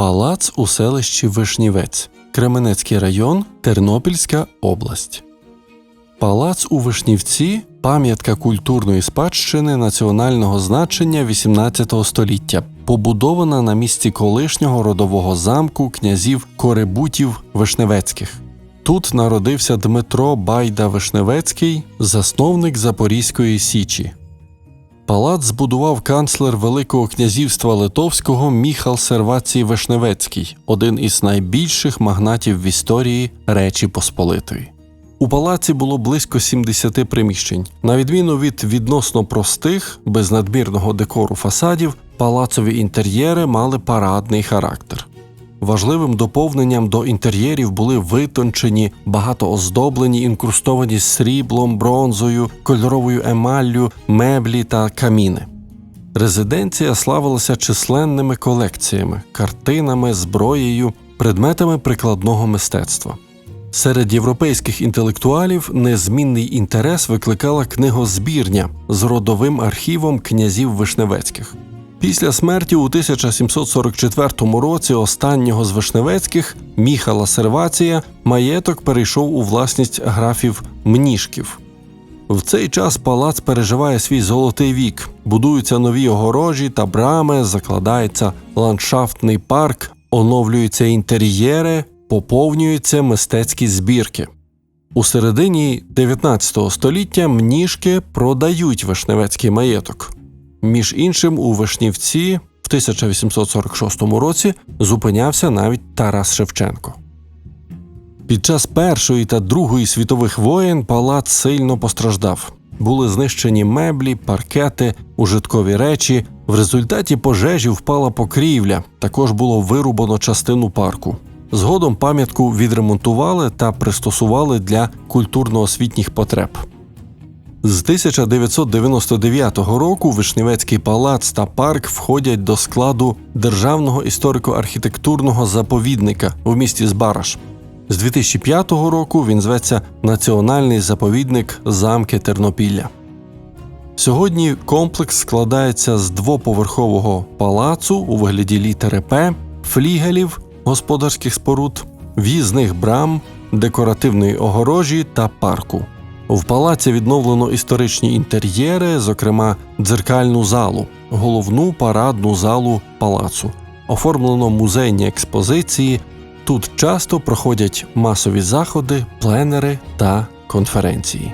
Палац у селищі Вишнівець, Кременецький район, Тернопільська область. Палац у Вишнівці пам'ятка культурної спадщини національного значення XVIII століття, побудована на місці колишнього родового замку князів Коребутів Вишневецьких. Тут народився Дмитро Байда Вишневецький, засновник Запорізької Січі. Палац збудував канцлер Великого князівства Литовського Міхал Сервацій Вишневецький, один із найбільших магнатів в історії Речі Посполитої. У палаці було близько 70 приміщень. На відміну від відносно простих, без надмірного декору фасадів, палацові інтер'єри мали парадний характер. Важливим доповненням до інтер'єрів були витончені, багатооздоблені, інкрустовані сріблом, бронзою, кольоровою емаллю, меблі та каміни. Резиденція славилася численними колекціями, картинами, зброєю, предметами прикладного мистецтва. Серед європейських інтелектуалів незмінний інтерес викликала книгозбірня з родовим архівом князів Вишневецьких. Після смерті у 1744 році останнього з Вишневецьких Міхала Сервація маєток перейшов у власність графів Мнішків. В цей час палац переживає свій золотий вік, будуються нові огорожі та брами, закладається ландшафтний парк, оновлюються інтер'єри, поповнюються мистецькі збірки. У середині 19 століття мніжки продають вишневецький маєток. Між іншим, у Вишнівці в 1846 році зупинявся навіть Тарас Шевченко. Під час Першої та Другої світових воєн палац сильно постраждав. Були знищені меблі, паркети, ужиткові речі. В результаті пожежі впала покрівля. Також було вирубано частину парку. Згодом пам'ятку відремонтували та пристосували для культурно-освітніх потреб. З 1999 року Вишневецький палац та парк входять до складу Державного історико-архітектурного заповідника в місті Збараш. З 2005 року він зветься Національний заповідник Замки Тернопілля. Сьогодні комплекс складається з двоповерхового палацу у вигляді літери П, флігелів господарських споруд, в'їзних брам, декоративної огорожі та парку. В палаці відновлено історичні інтер'єри, зокрема дзеркальну залу, головну парадну залу палацу. Оформлено музейні експозиції. Тут часто проходять масові заходи, пленери та конференції.